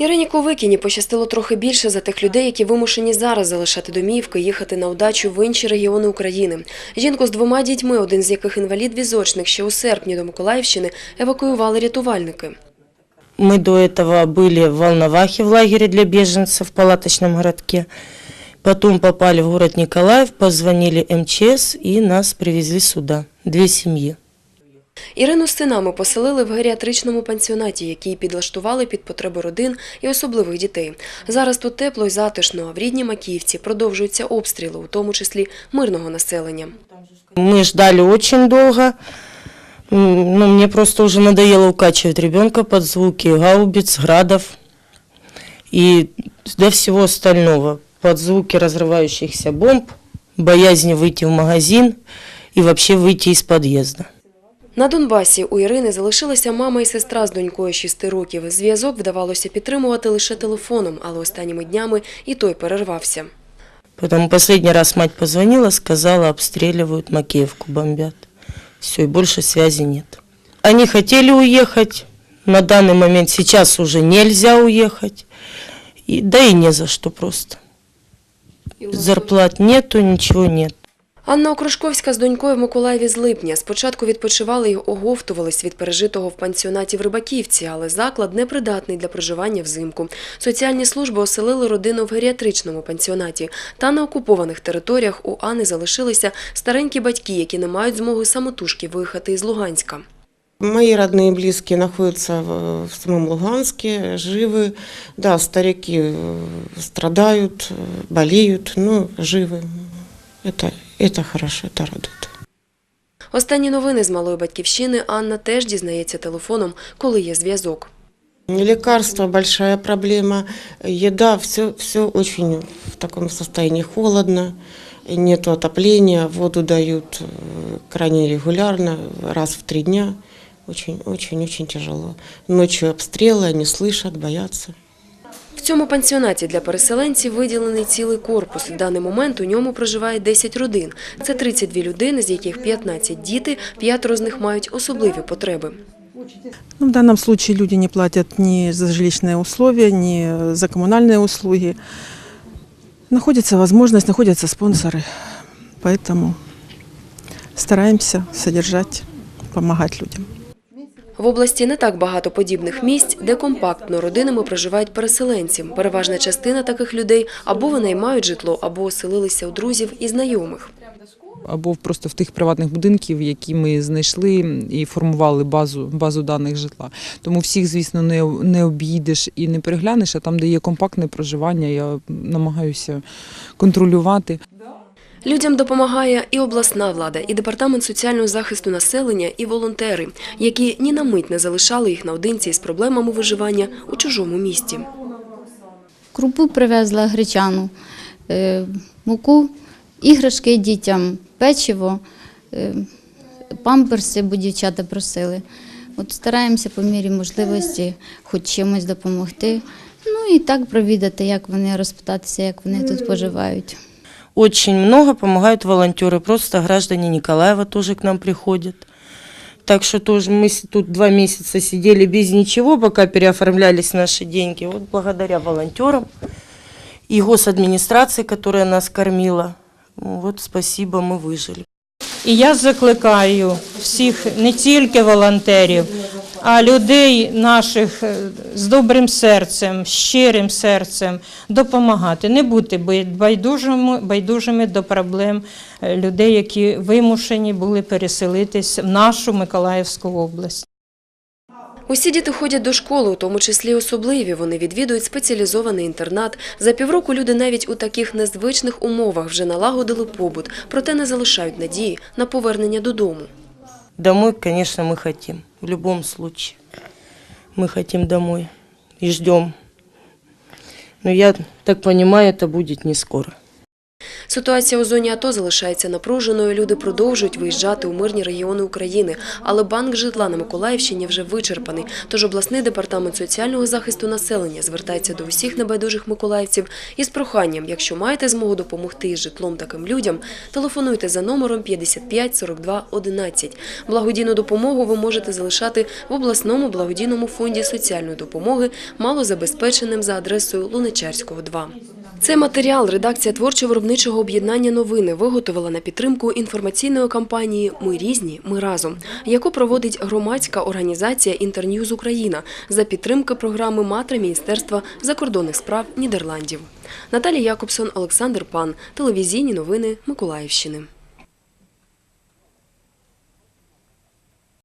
Ірині Ковикіні пощастило трохи більше за тих людей, які вимушені зараз залишати домівки, їхати на удачу в інші регіони України. Жінку з двома дітьми, один з яких інвалід-візочник, ще у серпні до Миколаївщини евакуювали рятувальники. Мы до этого были в Волновахе в лагере для беженцев в палаточном городке. Потом попали в город Николаев, позвонили МЧС и нас привезли сюда. Две семьи. Ірину з синами поселили в геріатричному пансіонаті, який підлаштували під потреби родин і особливих дітей. Зараз тут тепло і затишно, а в рідній Макіївці продовжуються обстріли, у тому числі мирного населення. Мы ждали очень долго. М, Ну, мне просто уже надоело укачивать ребенка под звуки гаубиц, градов и до всего остального. Под звуки разрывающихся бомб, боязни выйти в магазин и вообще выйти из подъезда. На Донбасі у Ірини залишилася мама і сестра з донькою 6 років. Зв'язок вдавалося підтримувати лише телефоном, але останніми днями і той перервався. Потом последний раз мать позвонила, сказала, обстреливают Макеевку, бомбят. Все, и больше связи нет. Они хотели уехать, на данный момент сейчас уже нельзя уехать. И, да и не за что просто. Зарплат нету, ничего нет. Анна Окружковська з донькою в Миколаєві з липня. Спочатку відпочивали й оговтувались від пережитого в пансіонаті в Рибаківці, але заклад непридатний для проживання взимку. Соціальні служби оселили родину в геріатричному пансіонаті. Та на окупованих територіях у Анни залишилися старенькі батьки, які не мають змоги самотужки виїхати із Луганська. Мои родные и близкие находятся в, в самом Луганске, живы. Да, старики э, страдают, э, болеют, но живы. Это, это хорошо, это радует. Останні новини з малої батьківщини Анна теж дізнається телефоном, коли є зв'язок. Лекарства большая проблема, еда, все, все очень в таком состоянии холодно, нет отопления, воду дают э, крайне регулярно, раз в три дня. Очень, очень, очень тяжело. Ночью обстрелы, они слышат, боятся. В цьому пансіонаті для переселенців виділений цілий корпус. В даний момент у ньому проживає 10 родин. Це 32 людини, з яких 15 діти, п'ятеро з них мають особливі потреби. Ну, в данном случае люди не платят ни за жилищные условия, ни за коммунальные услуги. Находится возможность, находятся спонсоры. Поэтому стараемся содержать, помогать людям. В області не так багато подібних місць, де компактно родинами проживають переселенці. Переважна частина таких людей або винаймають житло, або оселилися у друзів і знайомих. або просто в тих приватних будинків, які ми знайшли і формували базу, базу даних житла. Тому всіх, звісно, не, не обійдеш і не переглянеш, а там, де є компактне проживання, я намагаюся контролювати. Людям допомагає і обласна влада, і департамент соціального захисту населення, і волонтери, які ні на мить не залишали їх наодинці з проблемами виживання у чужому місті. Крупу привезла гречану, е, муку, іграшки дітям, печиво, е, памперси, бо дівчата просили. От стараємося по мірі можливості хоч чимось допомогти. Ну і так провідати, як вони розпитатися, як вони тут поживають. Очень много помогают волонтеры, просто граждане Николаева тоже к нам приходят. Так что тоже мы с- тут два месяца сидели без ничего, пока переоформлялись наши деньги. Вот благодаря волонтерам и госадминистрации, которая нас кормила, вот спасибо, мы выжили. І я закликаю всіх не тільки волонтерів, А людей наших е, з добрим серцем, щирим серцем допомагати, не бути бай- байдужими, байдужими до проблем е, людей, які вимушені були переселитись в нашу Миколаївську область. Усі діти ходять до школи, у тому числі особливі. Вони відвідують спеціалізований інтернат. За півроку люди навіть у таких незвичних умовах вже налагодили побут, проте не залишають надії на повернення додому. Домой, конечно, мы хотим, в любом случае. Мы хотим домой и ждем. Но я так понимаю, это будет не скоро. Ситуація у зоні АТО залишається напруженою. Люди продовжують виїжджати у мирні регіони України, але банк житла на Миколаївщині вже вичерпаний. Тож обласний департамент соціального захисту населення звертається до усіх небайдужих миколаївців із проханням, якщо маєте змогу допомогти із житлом таким людям, телефонуйте за номером 55 42 11. Благодійну допомогу ви можете залишати в обласному благодійному фонді соціальної допомоги малозабезпеченим за адресою Луничарського 2. Цей матеріал редакція творчо-виробничого об'єднання новини виготовила на підтримку інформаційної кампанії Ми різні, ми разом, яку проводить громадська організація Інтерньюз Україна за підтримки програми Матри Міністерства закордонних справ Нідерландів. Наталія Якобсон, Олександр Пан, телевізійні новини Миколаївщини.